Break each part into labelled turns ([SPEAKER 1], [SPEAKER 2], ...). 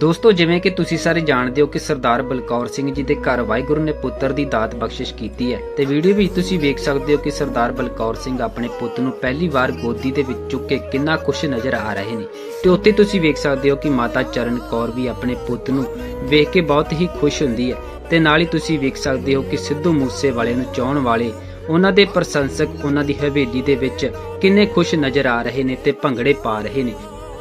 [SPEAKER 1] ਦੋਸਤੋ, ਜਿਵੇਂ ਕਿ ਤੁਸੀਂ ਸਾਰੇ ਜਾਣਦੇ ਹੋ ਕਿ ਸਰਦਾਰ ਬਲਕੌਰ ਸਿੰਘ ਜੀ ਦੇ ਘਰ ਵਾਹਿਗੁਰੂ ਨੇ ਪੁੱਤਰ ਦੀ ਦਾਤ ਬਖਸ਼ਿਸ਼ ਕੀਤੀ ਹੈ ਤੇ ਵੀਡੀਓ ਵਿੱਚ ਤੁਸੀਂ ਵੇਖ ਸਕਦੇ ਹੋ ਕਿ ਸਰਦਾਰ ਬਲਕੌਰ ਸਿੰਘ ਆਪਣੇ ਪੁੱਤ ਨੂੰ ਪਹਿਲੀ ਵਾਰ ਗੋਦੀ ਦੇ ਵਿੱਚ ਚੁੱਕ ਕੇ ਕਿੰਨਾ ਖੁਸ਼ ਨਜ਼ਰ ਆ ਰਹੇ ਨੇ। ਤੇ ਉੱਥੇ ਤੁਸੀਂ ਵੇਖ ਸਕਦੇ ਹੋ ਕਿ ਮਾਤਾ ਚਰਨ ਕੌਰ ਵੀ ਆਪਣੇ ਪੁੱਤ ਨੂੰ ਵੇਖ ਕੇ ਬਹੁਤ ਹੀ ਖੁਸ਼ ਹੁੰਦੀ ਹੈ ਤੇ ਨਾਲ ਹੀ ਤੁਸੀਂ ਵੇਖ ਸਕਦੇ ਹੋ ਕਿ ਸਿੱਧੂ ਮੂਸੇ ਵਾਲੇ ਨੂੰ ਚਾਹਣ ਵਾਲੇ ਉਹਨਾਂ ਦੇ ਪ੍ਰਸ਼ੰਸਕ, ਉਹਨਾਂ ਦੀ ਹਵੇਲੀ ਦੇ ਵਿੱਚ ਕਿੰਨੇ ਖੁਸ਼ ਨਜ਼ਰ ਆ ਰਹੇ ਨੇ ਤੇ ਭੰਗੜੇ ਪਾ ਰਹੇ ਨੇ।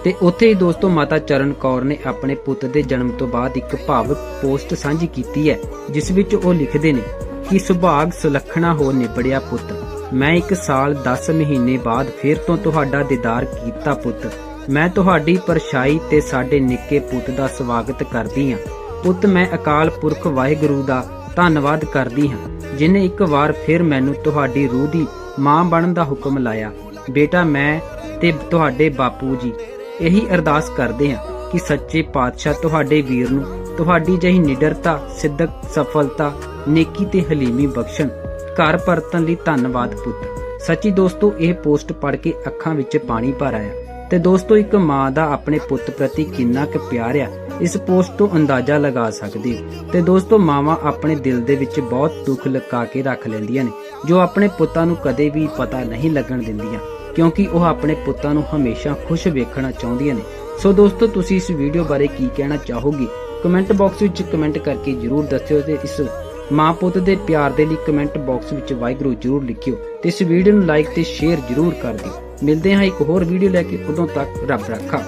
[SPEAKER 1] ਤੇ ਉੱਥੇ ਹੀ ਦੋਸਤੋ ਮਾਤਾ ਚਰਨ ਕੌਰ ਨੇ ਆਪਣੇ ਪੁੱਤ ਦੇ ਜਨਮ ਤੋਂ ਬਾਅਦ ਇੱਕ ਭਾਵਕ ਪੋਸਟ ਸਾਂਝੀ ਕੀਤੀ ਹੈ, ਜਿਸ ਵਿੱਚ ਉਹ ਲਿਖਦੇ ਨੇ, ਕਿ ਸੁਭਾਗ ਸੁਲੱਖਣਾ ਹੋ ਨਿਬੜਿਆ ਪੁੱਤ। ਮੈਂ ਇੱਕ ਸਾਲ 10 ਮਹੀਨੇ ਬਾਅਦ ਫਿਰ ਤੋਂ ਤੁਹਾਡਾ ਦੀਦਾਰ ਕੀਤਾ ਪੁੱਤ। ਮੈਂ ਤੁਹਾਡੀ ਪਰਛਾਈ ਤੇ ਸਾਡੇ ਨਿੱਕੇ ਪੁੱਤ ਦਾ ਸਵਾਗਤ ਕਰਦੀ ਹਾਂ। ਪੁੱਤ, ਮੈਂ ਅਕਾਲ ਪੁਰਖ ਵਾਹਿਗੁਰੂ ਦਾ ਧੰਨਵਾਦ ਕਰਦੀ ਹਾਂ, ਜਿਨੇ ਇੱਕ ਵਾਰ ਫਿਰ ਮੈਨੂੰ ਤੁਹਾਡੀ ਰੂਹ ਦੀ ਮਾਂ ਬਣਨ ਦਾ ਹੁਕਮ ਲਾਇਆ। ਬੇਟਾ, ਮੈਂ ਤੇ ਤੁਹਾਡੇ ਬਾਪੂ ਜੀ ਇਹੀ ਅਰਦਾਸ ਕਰਦੇ ਹਾਂ ਕਿ ਸੱਚੇ ਪਾਤਸ਼ਾਹ ਤੁਹਾਡੇ ਵੀਰ ਨੂੰ ਤੁਹਾਡੀ ਜਹੀ ਨਿਡਰਤਾ, ਸਿੱਧਕ, ਸਫਲਤਾ, ਨੇਕੀ ਤੇ ਹਲੀਮੀ ਬਖਸ਼ਣ। ਘਰ ਪਰਤਨ ਲਈ ਧੰਨਵਾਦ ਪੁੱਤ। ਸੱਚੀ ਦੋਸਤੋ, ਇਹ ਪੋਸਟ ਪੜ੍ਹ ਕੇ ਅੱਖਾਂ ਵਿੱਚ ਪਾਣੀ ਭਰ ਆਇਆ। ਤੇ ਦੋਸਤੋ, ਇੱਕ ਮਾਂ ਦਾ ਆਪਣੇ ਪੁੱਤ ਪ੍ਰਤੀ ਕਿੰਨਾ ਕੁ ਪਿਆਰ ਆ, ਇਸ ਪੋਸਟ ਤੋਂ ਅੰਦਾਜ਼ਾ ਲਗਾ ਸਕਦੇ ਹੋ। ਤੇ ਦੋਸਤੋ, ਮਾਵਾਂ ਆਪਣੇ ਦਿਲ ਦੇ ਵਿੱਚ ਬਹੁਤ ਦੁੱਖ ਲੁਕਾ ਕੇ ਰੱਖ ਲੈਂਦੀਆਂ ਨੇ, ਜੋ ਆਪਣੇ ਪੁੱਤਾਂ ਨੂੰ ਕਦੇ ਵੀ ਪਤਾ ਨਹੀਂ ਲੱਗਣ ਦਿੰਦੀਆਂ। ਕਿਉਂਕਿ ਉਹ ਆਪਣੇ ਪੁੱਤਾਂ ਨੂੰ ਹਮੇਸ਼ਾ ਖੁਸ਼ ਵੇਖਣਾ ਚਾਹੁੰਦੀਆਂ ਨੇ। ਸੋ ਦੋਸਤੋ, ਤੁਸੀਂ ਇਸ ਵੀਡੀਓ ਬਾਰੇ ਕੀ ਕਹਿਣਾ ਚਾਹੋਗੇ? ਕਮੈਂਟ ਬਾਕਸ ਵਿੱਚ ਕਮੈਂਟ ਕਰਕੇ ਜਰੂਰ ਦੱਸਿਓ ਤੇ ਇਸ ਮਾਂ ਪੁੱਤ ਦੇ ਪਿਆਰ ਦੇ ਲਈ ਕਮੈਂਟ ਬਾਕਸ ਵਿੱਚ ਵਾਹਿਗੁਰੂ ਜਰੂਰ ਲਿਖਿਓ ਤੇ ਇਸ ਵੀਡੀਓ ਨੂੰ ਲਾਈਕ ਤੇ ਸ਼ੇਅਰ ਜਰੂਰ ਕਰ ਦਿਓ। ਮਿਲਦੇ ਹਾਂ ਇੱਕ ਹੋਰ ਵੀਡੀਓ ਲੈ ਕੇ। ਉਦੋਂ ਤੱਕ ਰੱਬ ਰੱਖਾ।